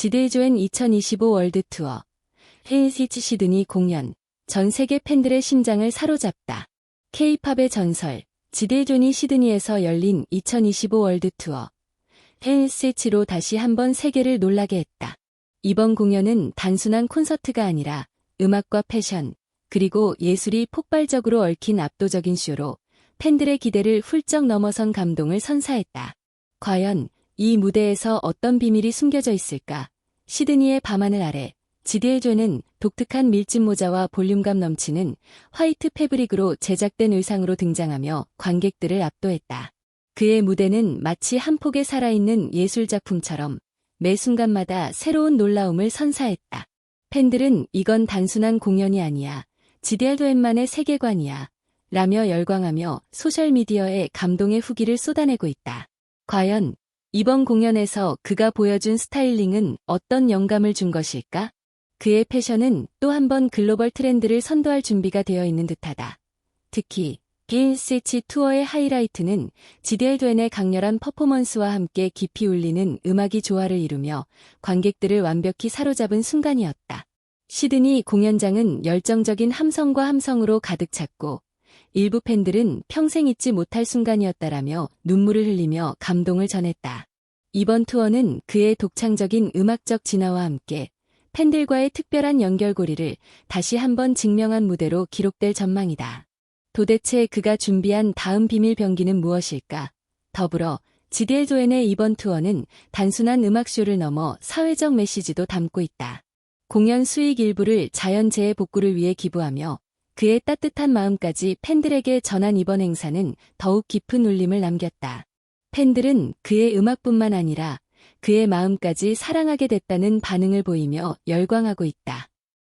지데이조엔 2025 월드 투어. 헤인시치 시드니 공연. 전 세계 팬들의 심장을 사로잡다. K-팝의 전설. 지데이존이 시드니에서 열린 2025 월드 투어. 헤인시치로 다시 한번 세계를 놀라게 했다. 이번 공연은 단순한 콘서트가 아니라 음악과 패션, 그리고 예술이 폭발적으로 얽힌 압도적인 쇼로 팬들의 기대를 훌쩍 넘어선 감동을 선사했다. 과연 이 무대에서 어떤 비밀이 숨겨져 있을까? 시드니의 밤하늘 아래 지디에조는 독특한 밀짚 모자와 볼륨감 넘치는 화이트 패브릭으로 제작된 의상으로 등장하며 관객들을 압도했다. 그의 무대는 마치 한 폭의 살아있는 예술작품처럼 매 순간마다 새로운 놀라움을 선사했다. 팬들은 이건 단순한 공연이 아니야. 지디엘도엔만의 세계관이야. 라며 열광하며 소셜미디어에 감동의 후기를 쏟아내고 있다. 과연 이번 공연에서 그가 보여준 스타일링은 어떤 영감을 준 것일까? 그의 패션은 또 한 번 글로벌 트렌드를 선도할 준비가 되어 있는 듯하다. 특히 게인스치 투어의 하이라이트는 지델드웬의 강렬한 퍼포먼스와 함께 깊이 울리는 음악이 조화를 이루며 관객들을 완벽히 사로잡은 순간이었다. 시드니 공연장은 열정적인 함성과 함성으로 가득 찼고 일부 팬들은 평생 잊지 못할 순간이었다라며 눈물을 흘리며 감동을 전했다. 이번 투어는 그의 독창적인 음악적 진화와 함께 팬들과의 특별한 연결고리를 다시 한번 증명한 무대로 기록될 전망이다. 도대체 그가 준비한 다음 비밀 병기는 무엇일까? 더불어 지디엘 조엔의 이번 투어는 단순한 음악쇼를 넘어 사회적 메시지도 담고 있다. 공연 수익 일부를 자연재해 복구를 위해 기부하며 그의 따뜻한 마음까지 팬들에게 전한 이번 행사는 더욱 깊은 울림을 남겼다. 팬들은 그의 음악뿐만 아니라 그의 마음까지 사랑하게 됐다는 반응을 보이며 열광하고 있다.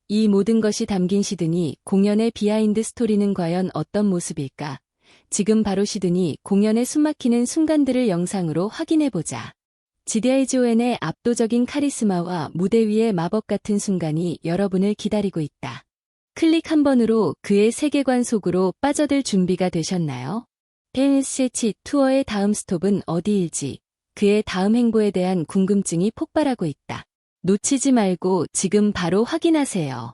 이 모든 것이 담긴 시드니 공연의 비하인드 스토리는 과연 어떤 모습일까? 지금 바로 시드니 공연의 숨막히는 순간들을 영상으로 확인해보자. 지데이조엔의 압도적인 카리스마와 무대 위의 마법 같은 순간이 여러분을 기다리고 있다. 클릭 한 번으로 그의 세계관 속으로 빠져들 준비가 되셨나요? 펜스치 투어의 다음 스톱은 어디일지 그의 다음 행보에 대한 궁금증이 폭발하고 있다. 놓치지 말고 지금 바로 확인하세요.